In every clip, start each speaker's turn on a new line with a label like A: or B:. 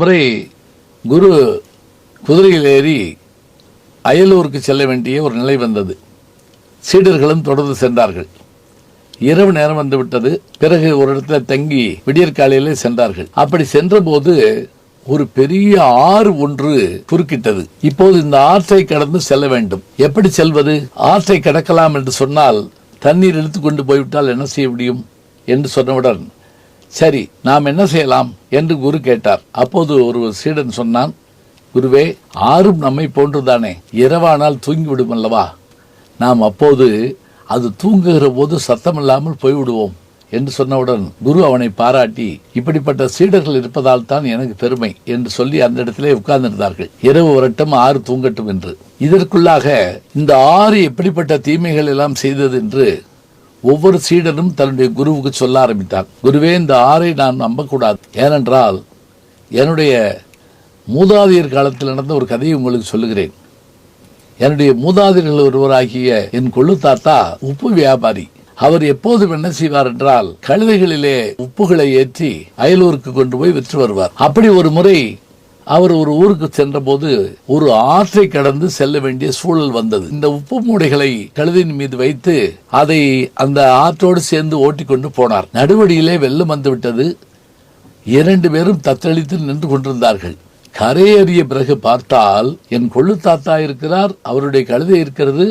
A: முறை குரு குதிரையில் ஏறி அயலூருக்கு செல்ல வேண்டிய ஒரு நிலை வந்தது. சீடர்களும் தொடர்ந்து சென்றார்கள். இரவு நேரம் வந்துவிட்டது பிறகு ஒரு இடத்துல தங்கி விடியற்காலையிலே சென்றார்கள். அப்படி சென்றபோது ஒரு பெரிய ஆறு ஒன்று குறுக்கிட்டது. இப்போது இந்த ஆற்றை கடந்து செல்ல வேண்டும். எப்படி செல்வது? ஆற்றை கடக்கலாம் என்று சொன்னால் தண்ணீர் இழுத்து கொண்டு போய்விட்டால் என்ன செய்ய முடியும்? என்று சொன்னவுடன் சரி நாம் என்ன செய்யலாம்? என்று குரு கேட்டார். அப்போது ஒரு சீடன் சொன்னான் குருவே ஆறும் நம்மை போன்றுதானே? இரவானால் தூங்கிவிடும் அல்லவா? நாம் அப்போது அது தூங்குகிற போது சத்தமில்லாமல் போய்விடுவோம் என்று சொன்னவுடன் குரு அவனை பாராட்டி இப்படிப்பட்ட சீடர்கள் இருப்பதால் தான் எனக்கு பெருமை என்று சொல்லி அந்த இடத்திலே உட்கார்ந்திருந்தார்கள். இரவு வரட்டும் ஆறு தூங்கட்டும் என்று. இதற்குள்ளாக இந்த ஆறு எப்படிப்பட்ட தீமைகள் எல்லாம் செய்தது என்று ஒவ்வொரு சீடனும் தன்னுடைய குருவுக்கு சொல்ல ஆரம்பித்தார். குருவே இந்த ஆறை நான் நம்பக்கூடாது. ஏனென்றால் என்னுடைய மூதாதையர் காலத்தில் நடந்த ஒரு கதையை உங்களுக்கு சொல்லுகிறேன். என்னுடைய மூதாதையர்கள் ஒருவராகிய என் கொள்ளு தாத்தா உப்பு வியாபாரி. அவர் எப்போதும் என்ன செய்வார் என்றால் கழுதைகளிலே உப்புகளை ஏற்றி அயலூருக்கு கொண்டு போய் விற்று வருவார். அப்படி ஒரு முறை அவர் ஒரு ஊருக்கு சென்றபோது ஒரு ஆற்றை கடந்து செல்ல வேண்டிய சூழல் வந்தது. இந்த உப்பு மூடைகளை கழுதையின் மீது வைத்து அதை அந்த ஆற்றோடு சேர்ந்து ஓட்டிக்கொண்டு போனார். நடுவடியிலே வெள்ளம் வந்துவிட்டது. இரண்டு பேரும் தத்தளித்து நின்று கொண்டிருந்தார்கள். கரையேறிய பிறகு பார்த்தால் என் கொள்ளு தாத்தா இருக்கிறார் அவருடைய கழுதை இருக்கிறது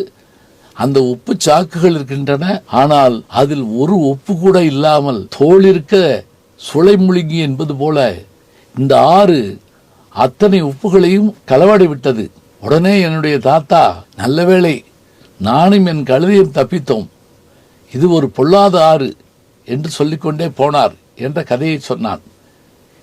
A: அந்த உப்பு சாக்குகள் இருக்கின்றன ஆனால் அதில் ஒரு உப்பு கூட இல்லாமல் தோளிருக்க சுளை முழுங்கி என்பது போல இந்த ஆறு அத்தனை உப்புகளையும் களவாடி விட்டது. உடனே என்னுடைய தாத்தா நல்ல வேளை நானும் என் கழுதையும் தப்பித்தோம். இது ஒரு பொல்லாத ஆறு என்று சொல்லிக்கொண்டே போனார் என்ற கதையை சொன்னான்.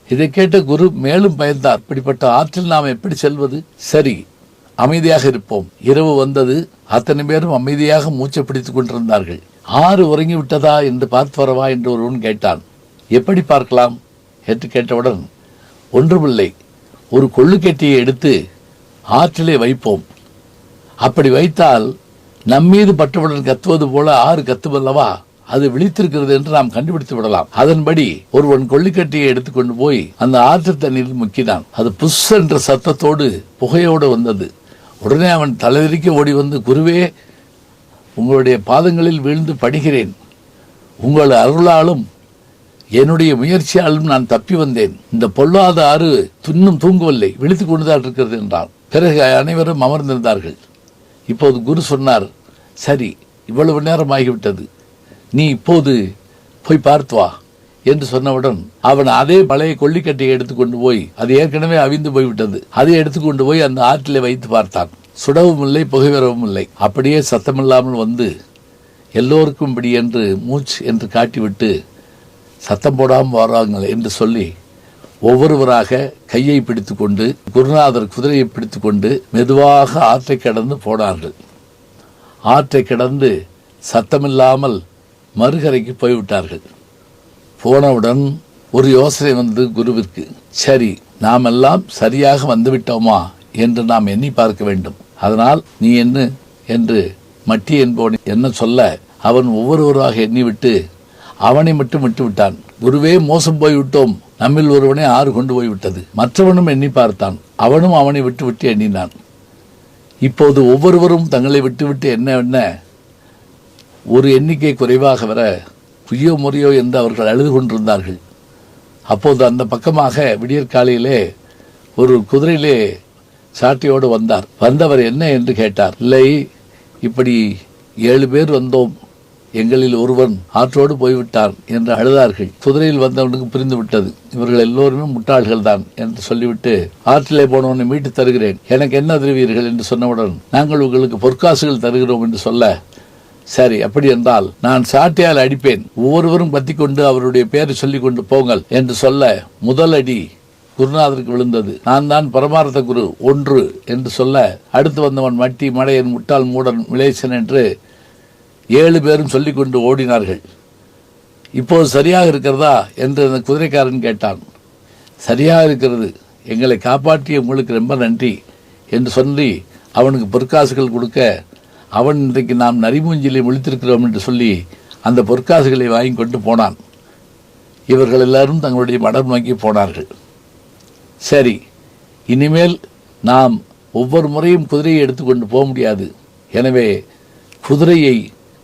A: இதை கேட்ட குரு மேலும் பயந்தார். இப்படிப்பட்ட ஆற்றில் நாம் எப்படி செல்வது? சரி அமைதியாக இருப்போம். இரவு வந்தது. அத்தனை பேரும் அமைதியாக மூச்சை பிடித்துக் கொண்டிருந்தார்கள். ஆறு உறங்கி விட்டதா என்று பார்த்து வரவா என்று ஒருவன் கேட்டான். எப்படி பார்க்கலாம்? என்று கேட்டவுடன் ஒன்றுமில்லை. ஒரு கொள்ளுக்கட்டியை எடுத்து ஆற்றிலே வைப்போம். அப்படி வைத்தால் நம்மீது பட்டவுடன் கத்துவது போல ஆறு கத்துவல்லவா? அது விழித்திருக்கிறது என்று நாம் கண்டுபிடித்து விடலாம். அதன்படி ஒருவன் கொள்ளிக்கட்டியை எடுத்துக்கொண்டு போய் அந்த ஆற்று தண்ணீரில் முக்கினான். அது புஷ் என்ற சத்தத்தோடு புகையோடு வந்தது. உடனே அவன் தலைதிரிக்க ஓடி வந்து குருவே உங்களுடைய பாதங்களில் வீழ்ந்து படுகிறேன். உங்கள் அருளாலும் என்னுடைய முயற்சியாலும் நான் தப்பி வந்தேன். இந்த பொல்லாத ஆறு துன்னும் தூங்கவில்லை. விழித்துக் கொண்டுதான் இருக்கிறது என்றான். பிறகு அனைவரும் அமர்ந்திருந்தார்கள். இப்போது குரு சொன்னார் சரி இவ்வளவு நேரம் ஆகிவிட்டது நீ இப்போது போய் பார்த்து வா என்று சொன்னவுடன் அவன் அதே பழைய கொல்லிக்கட்டையை எடுத்துக்கொண்டு போய் அது ஏற்கனவே அவிந்து போய்விட்டது. அதை எடுத்துக்கொண்டு போய் அந்த ஆற்றிலே வைத்து பார்த்தான். சுடவும் இல்லை புகை வரவும் இல்லை. அப்படியே சத்தமில்லாமல் வந்து எல்லோருக்கும் இப்படி என்று மூச்சு என்று காட்டிவிட்டு சத்தம் போடாமல் வராங்க என்று சொல்லி ஒவ்வொருவராக கையை பிடித்துக்கொண்டு குருநாதர் குதிரையை பிடித்துக்கொண்டு மெதுவாக ஆற்றை கடந்து போனார்கள். ஆற்றை கடந்து சத்தமில்லாமல் மறுகரைக்கு போய்விட்டார்கள். போனவுடன் ஒரு யோசனை வந்து குருவிற்கு. சரி நாம் எல்லாம் சரியாக வந்துவிட்டோமா என்று நாம் எண்ணி பார்க்க வேண்டும். அதனால் நீ என்ன என்று மட்டி என்பவன் என்ன சொல்ல அவன் ஒவ்வொருவராக எண்ணிவிட்டு அவனை மட்டும் விட்டு விட்டான் குருவே மோசம் போய் விட்டோம் நம்மில் ஒருவனை ஆறு கொண்டு போய்விட்டது. மற்றவனும் எண்ணி பார்த்தான். அவனும் அவனை விட்டு விட்டு எண்ணினான். இப்போது ஒவ்வொருவரும் தங்களை விட்டுவிட்டு என்ன என்ன? ஒரு எண்ணிக்கை குறைவாக வர புய்யோ முறையோ என்று அவர்கள் அழுது கொண்டிருந்தார்கள். அப்போது அந்த பக்கமாக விடியற்காலையிலே ஒரு குதிரையிலே சாட்டியோடு வந்தார். வந்தவர் என்ன என்று கேட்டார். இல்லை இப்படி ஏழு பேர் வந்தோம். எங்களில் ஒருவன் ஆற்றோடு போய்விட்டான் என்று அழுதார்கள். குதிரையில் வந்தவனுக்கு புரிந்து விட்டது இவர்கள் எல்லோருமே முட்டாள்கள் தான் என்று சொல்லிவிட்டு ஆற்றிலே போனவனை மீட்டு தருகிறேன். எனக்கு என்ன தருவீர்கள் என்று சொன்னவுடன் நாங்கள் உங்களுக்கு பொற்காசுகள் தருகிறோம் என்று சொல்ல சரி அப்படி என்றால் நான் சாட்டையால் அடிப்பேன். ஒவ்வொருவரும் பத்தி கொண்டு அவருடைய பெயரை சொல்லி கொண்டு போங்கள் என்று சொல்ல முதல் அடி குருநாதருக்கு விழுந்தது. நான் தான் பரமார்த்த குரு ஒன்று என்று சொல்ல அடுத்து வந்தவன் மட்டி மடையன் முட்டாள் மூடன் மிளேசன் என்று ஏழு பேரும் சொல்லி கொண்டு ஓடினார்கள். இப்போது சரியாக இருக்கிறதா என்று அந்த குதிரைக்காரன் கேட்டான். சரியாக இருக்கிறது. எங்களை காப்பாற்றிய உங்களுக்கு ரொம்ப நன்றி என்று சொல்லி அவனுக்கு பொற்காசுகள் கொடுக்க அவன் இன்றைக்கு நாம் நரிமூஞ்சிலே முழித்திருக்கிறோம் என்று சொல்லி அந்த பொற்காசுகளை வாங்கி கொண்டு போனான். இவர்கள் எல்லாரும் தங்களுடைய மடம் நோக்கி போனார்கள். சரி இனிமேல் நாம் ஒவ்வொரு முறையும் குதிரையை எடுத்துக்கொண்டு போக முடியாது. எனவே குதிரையை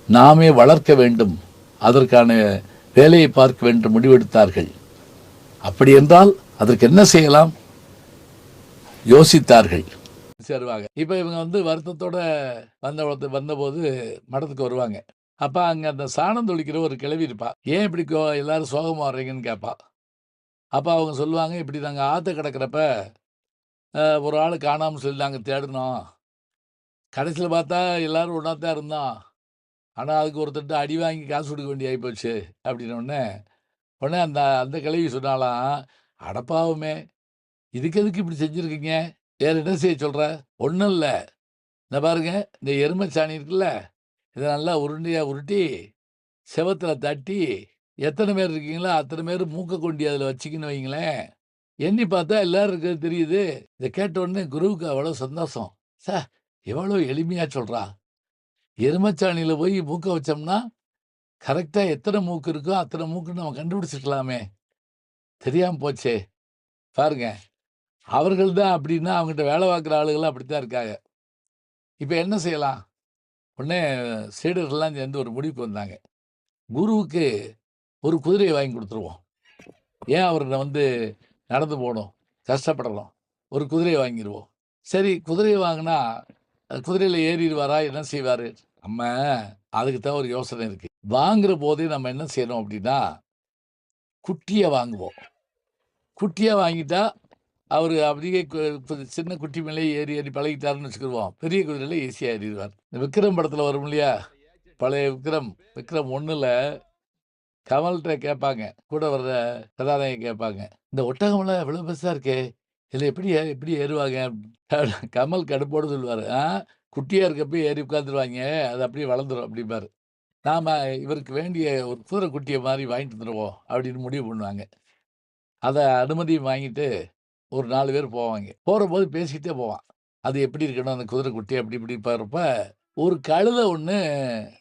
A: நாமே வளர்க்க வேண்டும். அதற்கான வேலையை பார்க்க வேண்டும் முடிவெடுத்தார்கள். அப்படி என்றால் அதற்கு என்ன செய்யலாம்? யோசித்தார்கள். சேருவாங்க. இப்போ இவங்க வந்து வருத்தத்தோட வந்த வந்தபோது மடத்துக்கு வருவாங்க. அப்போ அங்கே அந்த சாணம் தொளிக்கிற ஒரு கிழவி இருப்பா. ஏன் இப்படி கோ- எல்லாரும் சோகமாக வர்றீங்கன்னு கேட்பா அப்போ அவங்க சொல்லுவாங்க இப்படி நாங்கள் ஆற்ற கிடக்கிறப்ப ஒரு ஆள் காணாமல் சொல்லி நாங்கள் தேடினோம். கடைசியில் பார்த்தா எல்லாரும் ஒன்றா தான் இருந்தோம் ஆனால் அதுக்கு ஒருத்தர்ட்ட அடி வாங்கி காசு கொடுக்க வேண்டிய ஆகிப்போச்சு அப்படின்னோடனே உடனே உடனே அந்த அந்த கிழவி சொன்னாலாம் அடப்பாவுமே இதுக்கு எதுக்கு இப்படி செஞ்சுருக்கீங்க? வேற என்ன செய்ய சொல்கிற ஒன்றும் இல்லை. இந்த பாருங்க இந்த எருமைச்சாணி இருக்குல்ல இதை நல்லா உருண்டையாக உருட்டி செவத்தில் தட்டி எத்தனை பேர் இருக்கீங்களோ அத்தனை பேர் மூக்க கொண்டி அதில் வச்சிக்கின்னு வைங்களேன். எண்ணி பார்த்தா எல்லாரும் இருக்கிறது தெரியுது. இதை கேட்ட உடனே குருவுக்கு அவ்வளோ சந்தோஷம். சார் எவ்வளோ எளிமையாக சொல்கிறா எருமைச்சாணியில் போய் மூக்க வச்சோம்னா கரெக்டாக எத்தனை மூக்கு இருக்கோ அத்தனை மூக்குன்னு நம்ம கண்டுபிடிச்சிக்கலாமே தெரியாமல் போச்சே. பாருங்க. அவர்கள் தான் அப்படின்னா அவங்ககிட்ட வேலை பார்க்குற ஆளுகள் அப்படித்தான் இருக்காங்க. இப்போ என்ன செய்யலாம்? உடனே சீடர்கள்லாம் சேர்ந்து ஒரு முடிவுக்கு வந்தாங்க. குருவுக்கு ஒரு குதிரையை வாங்கி கொடுத்துருவோம். ஏன் அவர்கிட்ட வந்து நடந்து போகணும்? கஷ்டப்படணும். ஒரு குதிரையை வாங்கிடுவோம் சரி குதிரையை வாங்கினா குதிரையில் ஏறிடுவாரா? என்ன செய்வார்? நம்ம அதுக்கு தான் ஒரு யோசனை இருக்கு. வாங்குற போதே நம்ம என்ன செய்யணும் அப்படின்னா குட்டியை வாங்குவோம். குட்டியை வாங்கிட்டா அவர் அப்படியே சின்ன குட்டி மேலே ஏறி ஏறி பழகிட்டாருன்னு வச்சுக்கிடுவோம். பெரிய குதிரையில் ஈஸியாக ஏறிடுவார். இந்த விக்ரம் படத்தில் வரும் இல்லையா? பழைய விக்ரம். விக்ரம் ஒன்றில் கமல்கிட்ட கேட்பாங்க. கூட வர்ற கதாநாயகி கேட்பாங்க. இந்த ஒட்டகமெல்லாம் எவ்வளோ பெருசாக இருக்கே? இதில் எப்படி எப்படி ஏறுவாங்க? கமல் கடுப்போடு சொல்லுவார். ஆ? குட்டியாக இருக்கப்போ ஏறி உட்காந்துருவாங்க அது அப்படியே வளர்ந்துரும் அப்படிம்பாரு. நாம் இவருக்கு வேண்டிய ஒரு குதிரை குட்டியை மாதிரி வாங்கிட்டு வந்துடுவோம் அப்படின்னு முடிவு பண்ணுவாங்க. அதை அனுமதி வாங்கிட்டு ஒரு நாலு பேர் போவாங்க. போகிறபோது பேசிகிட்டே பேசிக்கிட்டே போவான். அது எப்படி இருக்கணும்? அந்த குதிரை குட்டி அப்படி இப்படி பாருப்ப ஒரு கழுதை ஒன்று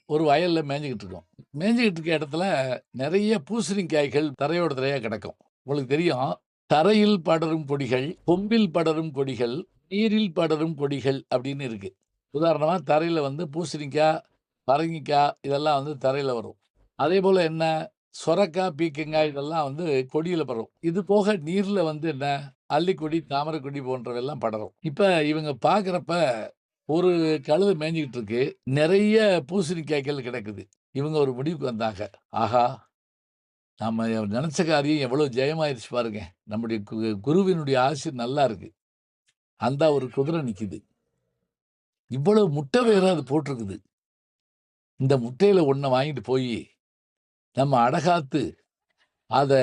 A: ஒரு வயலில் மேய்ஞ்சிக்கிட்டு இருக்கும். மேய்ஞ்சிக்கிட்டு இருக்க இடத்துல நிறைய பூசணிக்காய்கள் தரையோட தரையாக கிடக்கும். உங்களுக்கு தெரியும் தரையில் படரும் கொடிகள் கொம்பில் படரும் கொடிகள் நீரில் படரும் கொடிகள் அப்படின்னு இருக்குது உதாரணமாக தரையில் வந்து பூசணிக்காய் பரங்கிக்காய் இதெல்லாம் வந்து தரையில் வரும். அதே போல் என்ன? சொரக்காய் பீக்கங்காய் இதெல்லாம் வந்து கொடியில் பரவும் இது போக நீரில் வந்து என்ன? அள்ளிக்கொடி தாமரைக்கொடி போன்றவெல்லாம் படரும். இப்போ இவங்க பார்க்குறப்ப ஒரு கழுது மேய்ஞ்சிக்கிட்டு இருக்கு நிறைய பூசணிக்காய்கள் கிடக்குது. இவங்க ஒரு முடிவுக்கு வந்தாங்க. ஆஹா! நம்ம நினைச்ச காரியம் எவ்வளவு ஜெயமாயிருச்சு பாருங்க. நம்முடைய கு- குருவினுடைய ஆசி நல்லா இருக்கு. அந்த ஒரு குதிரை நிற்கிது இவ்வளவு முட்டை வேற அது போட்டிருக்குது. இந்த முட்டையில ஒன்றை வாங்கிட்டு போய் நம்ம அடகாத்து அதை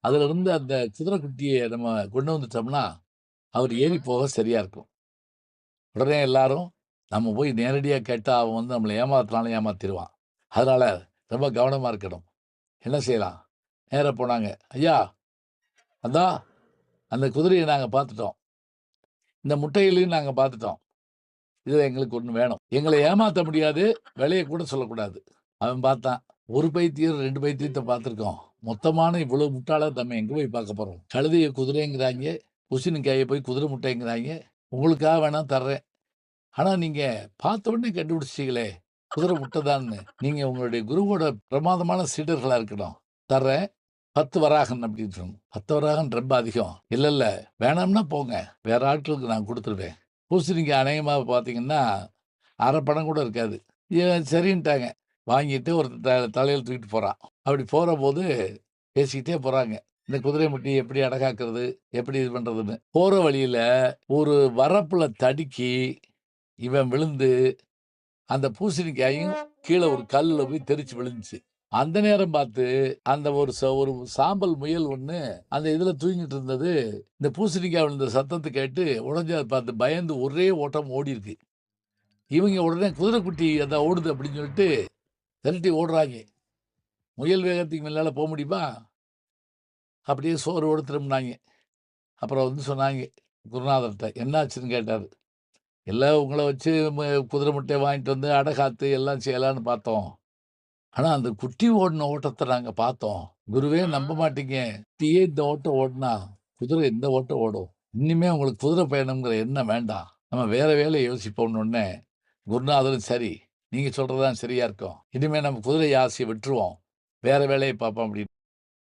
A: அதுல இருந்து அந்த குதிரை குட்டியை நம்ம கொண்டு வந்துட்டோம்னா அவர் ஏறி போக சரியா இருக்கும். உடனே எல்லாரும் நம்ம போய் நேரடியாக கேட்டால் அவன் வந்து நம்மளை ஏமாத்தினாலும் ஏமாத்திடுவான். அதனால ரொம்ப கவனமா இருக்கணும். என்ன செய்யலாம்? நேராக போனாங்க. ஐயா அதான் அந்த குதிரையை நாங்கள் பார்த்துட்டோம். இந்த முட்டைகளையும் நாங்கள் பார்த்துட்டோம். இது எங்களுக்கு ஒன்று வேணும். எங்களை ஏமாற்ற முடியாது விலையை கூட சொல்லக்கூடாது. அவன் பார்த்தான் ஒரு பைத்தியம் ரெண்டு பைத்தியத்தை பார்த்துருக்கோம். மொத்தமான இவ்வளோ முட்டாள நம்ம எங்கே போய் பார்க்க போகிறோம் கழுதையை குதிரைங்கிறாங்க குசினிக்காயை போய் குதிரை முட்டைங்கிறாங்க உங்களுக்காக வேணாம் தர்றேன். ஆனால் நீங்கள் பார்த்த உடனே கண்டுபிடிச்சிங்களே குதிரை முட்டைதான்னு. நீங்கள் உங்களுடைய குருவோட பிரமாதமான சீடர்களாக இருக்கணும் தர்றேன் பத்து வராகன் அப்படின்னு சொன்னோம் பத்து வராகன் ரொம்ப அதிகம். இல்லை இல்லை வேணாம்னா போங்க வேற ஆட்களுக்கு நான் கொடுத்துருவேன். பூசணிக்காய் அநேகமாக பார்த்தீங்கன்னா அரை பணம் கூட இருக்காது. சரின்ட்டாங்க. வாங்கிட்டு ஒரு த தலையில் தூக்கிட்டு போகிறான் அப்படி போகிற போது பேசிக்கிட்டே போகிறாங்க இந்த குதிரை முட்டி எப்படி அடகாக்குறது? எப்படி இது பண்ணுறதுன்னு போகிற வழியில் ஒரு வரப்பில் தடுக்கி இவன் விழுந்து அந்த பூசணிக்காயும் கீழே ஒரு கல்லில் போய் தெரிச்சு விழுந்துச்சு. அந்த நேரம் பார்த்து அந்த ஒரு ச- ஒரு சாம்பல் முயல் ஒன்று அந்த இதில் தூங்கிட்டு இருந்தது. இந்த பூசணிக்காய் விழுந்த சத்தத்தை கேட்டு உடஞ்சதை பார்த்து பயந்து ஒரே ஓட்டம் ஓடி இருக்கு. இவங்க உடனே குதிரைக்குட்டி அந்த ஓடுது அப்படின்னு சொல்லிட்டு திரட்டி ஓடுறாங்க. முயல் வேகத்துக்கு மேலால் போக முடியுமா? அப்படியே சோறு ஓடு திரும்பினாங்க. அப்புறம் வந்து சொன்னாங்க குருநாதர்கிட்ட என்னாச்சுன்னு கேட்டார். எல்லாம் உங்களை வச்சு ம- குதிரை முட்டையை வாங்கிட்டு வந்து அடை காத்து எல்லாம் செய்யலான்னு பார்த்தோம். ஆனால் அந்த குட்டி ஓடின ஓட்டத்தை நாங்கள் பார்த்தோம். குருவே நம்ப மாட்டீங்க. குட்டியே இந்த ஓட்டம் ஓடினா குதிரை இந்த ஓட்டம் ஓடும். இனிமே உங்களுக்கு குதிரை பயணம்ங்கிற எண்ணம் வேண்டாம். நம்ம வேற வேலையை யோசிப்போம்னு குருநாதரும் சரி நீங்க சொல்றதுதான் சரியா இருக்கும். இனிமே நம்ம குதிரை ஆசையை விட்டுருவோம். வேற வேலையை பார்ப்போம் அப்படின்னு.